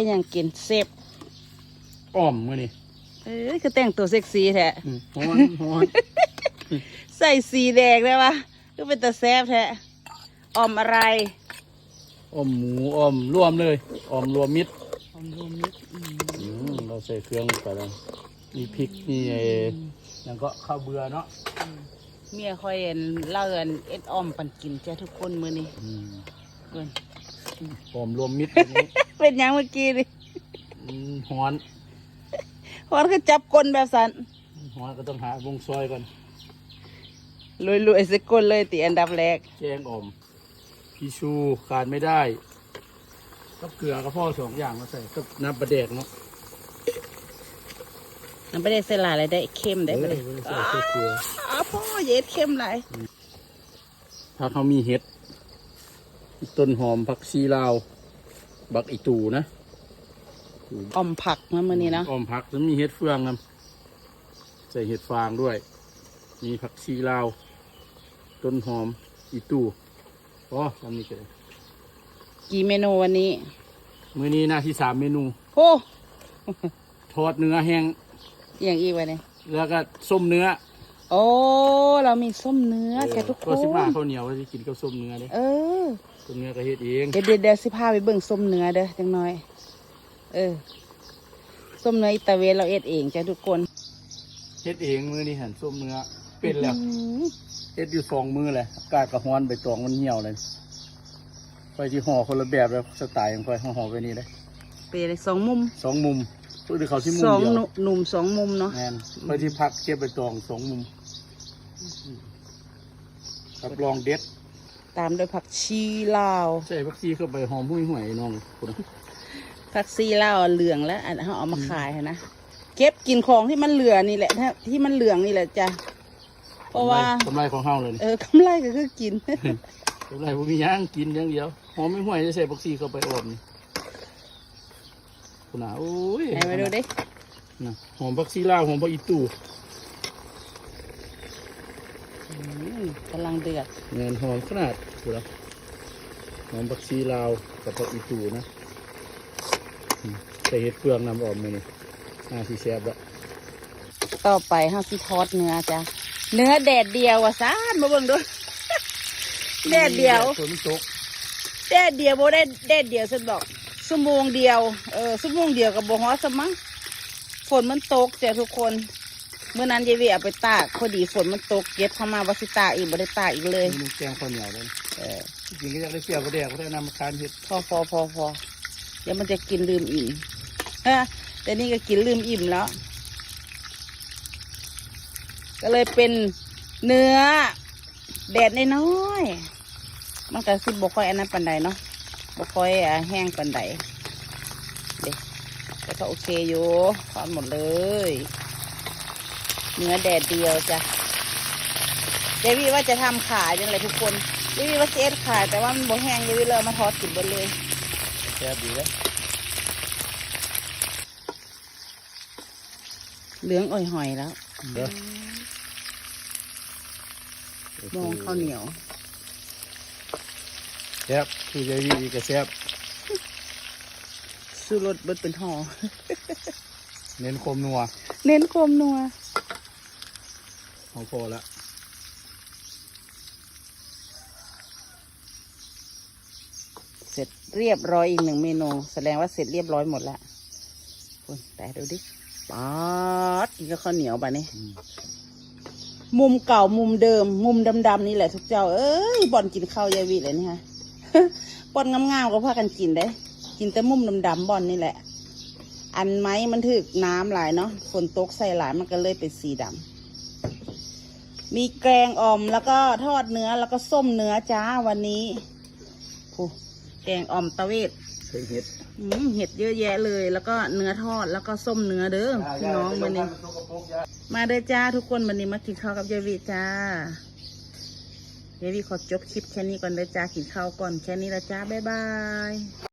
เป็นหยังกินเซฟอ้อมมื้อนี้เอ้ยคือแต่งตัวเซ็กซี่แท้อืมฮ้อนฮ้อนใส่สีแดงได้ปะก็เป็นตาแซบแท้ออมอะไรอ้อมหมูอ้อมรวมเลยอ้อมรวมมิตรออมรวมมิตรอืมอืมเราใส่เครื่องไปแล้วมีพริกมีไอ้ยังก็ข้าวเบื่อเนาะเมียคอยเห็นเล่าเอินเอ็ดออมปันกินจ้ะทุกคนมื้อนี้อืมเบิ่ง อ้อมรวมมิตรแบบนี้เป็นหยังเมื่อกี้นี่อืมฮ้อนพอนคือจับก้นแบบสันฮ้อนก็ต้องหาวงซอยก่อนรวยๆสักก้นเลยติอันดับแรกแกงอ่อมพี่ชูขาดไม่ได้กับเกลือกับพ่อสองอย่างมาใส่กับน้ำปลาแดกเนาะน้ำไม่ได้ใส่หลายเลยได้เค็มได้เอปะอเลยใส่แค่เกลือ อ้าวพ่อเย็ดเค็มหลายถ้าเขามีเห็ด ต้นหอมผักชีลาว บักอีตูนะออมผักมามื้อนี้เนาะออมผักแล้วมีเห็ดเฟืองนะใส่เห็ดฟางด้วย มีผักชีลาว ต้นหอมอีตูอ๋อทำนี้ก็ได้กี่เมนูวันนี้ มื้อนี้หน้าที่สามเมนูโอ้ทอดเนื้อแห้งอย่างอีกวันนี้แล้วก็ส้มเนื้อ โอ้ เรามีส้มเนื้อแกทุกคก็นสิมาข้าวเหนียวว่าจะกินกับส้มเนื้อเด้เออ ส้มเนื้อก็เฮ็ดเองเดี๋ยวเดี๋ยวเดี๋ยวสิพาไปเบิ่งส้มเนื้อเด้อจังน้อย เออส้มเนื้ออิตาเวนเราเอ็ดเองจ้ะทุกคนเฮ็ดเองมือนี้หันส้มเนื้อเป็นแล้วเฮ็ดอยู่สองมือเลยอากาศกระฮ้อนใบตองมันเหี่ยวเลยไปที่ห่อคนละแบบแล้วสไตล์ของค่อยห่อไปนี่เลยเป็นอะไรสองมุมสองมุมเพื่อเขาที่มุมสองเดียวหนุหนุ่มสองมุมเนาะแมนไปที่พักเก็บใบตองสองมุมรับรองเด็ด ตามด้วยผักชีลาวใส่ผักชีเข้าไปหอมหุ้ยห่วยน้องคุณผักชีลาวเหลืองแล้วอันเขาเอามาขายหั้นนะเก็บกินของที่มันเหลือนี่แหละถ้าที่มันเหลืองนี่แหละจ้ะเพราะว่ากำไรของเฮาเลยนี่เออกำไรก็คือกินกำไรผมมีย่างกินอย่างเดียวหอมไม่ห่วยจะใส่ผักชีเข้าไปอมนี่คุณน่ะโอ้ยไหนมาดูดิน่ะหอมผักชีลาวหอมผักอีตู่อืม กำลังเดือดเงินหอมขนาดกูละหอมผักชีลาวกับผักอีตูนะอืมใส่เห็ดเปลืองนำออกมานี่น่าสีแซ่บละต่อไปเฮาสิทอดเนื้อจ้ะเนื้อแดดเดียวว่ะซ่านมาเบิ่งดูแดดเดียวฝนมันตกแดดเดียวบ่ได้แดดเดียวฉันบอกชั่วโมงเดียวเออชั่วโมงเดียวกับบ่ฮอดซะมั้งฝนมันตกจ้ะทุกคน เมื่อนั้นยายเวีเอาไปตากพอดีฝนมันตกเก็บเข้ามาว่าสิตากอีกบ่ได้ตากอีกเลยมีแกงข้าวเหนียวเลยเออจริงๆก็อยากได้เสียบกระแดกก็ได้นำมาคานเห็ดพอพอพอพอเดี๋ยวมันจะกินลืมอิ่มฮะแต่นี่ก็กินลืมอิ่มแล้ว ก็เลยเป็นเนื้อ แดดน้อยๆมันก็สิบกค่อยอันนั้นปันใดเนาะบกค่อยอะแห้งปันใดเด็กแต่ก็โอเคอยู่ทอดหมดเลย เนื้อแดดเดียวจ้ะเดวี่ว่าจะทำขายจังเลยทุกคนเดวี่ว่าจะเอ็ดขายแต่ว่ามันบ่แห้งเดวี่เลยเอามาทอดกินหมดเลยแซ่บดีแล้วเหลืองอ่อยหอยแล้วเด้อมองข้าวเหนียวแซ่บคือยายวีก็แซ่บสู้รสเบิดเป็นห่อเน้นคมนัว เน้นความนัว เอาพอละเสร็จเรียบร้อยอีกหนึ่งเมนู แสดงว่าเสร็จเรียบร้อยหมดแล้วคุณแต่ดูดิป๊าดอีกก็ข้าวเหนียวบะนี่อืมมุมเก่ามุมเดิม มุมดำๆนี่แหละทุกเจ้า เอ้ยบอนกินข้าวยายวีเลยนี่ฮะบอนงามๆก็พากันกินได้ กินแต่มุมดำๆบอนนี่แหละ อันไม้มันถึกน้ำหลายเนาะฝนตกใส่หลายมันก็เลยเป็นสีดำ มีแกงอ่อมแล้วก็ทอดเนื้อแล้วก็ส้มเนื้อจ้าวันนี้ผู้แกงอ่อมตะเวทเคยเห็ดอืมเห็ดเยอะแยะเลย แล้วก็เนื้อทอดแล้วก็ส้มเนื้อเด้อพี่น้องวันนี้ มาเด้อจ้าทุกคนวันนี้มากินข้าวกับยายวีจ้ายายวีขอจบคลิปแค่นี้ก่อนเด้อจ้ากินข้าวก่อนแค่นี้ละจ้าบ๊ายบาย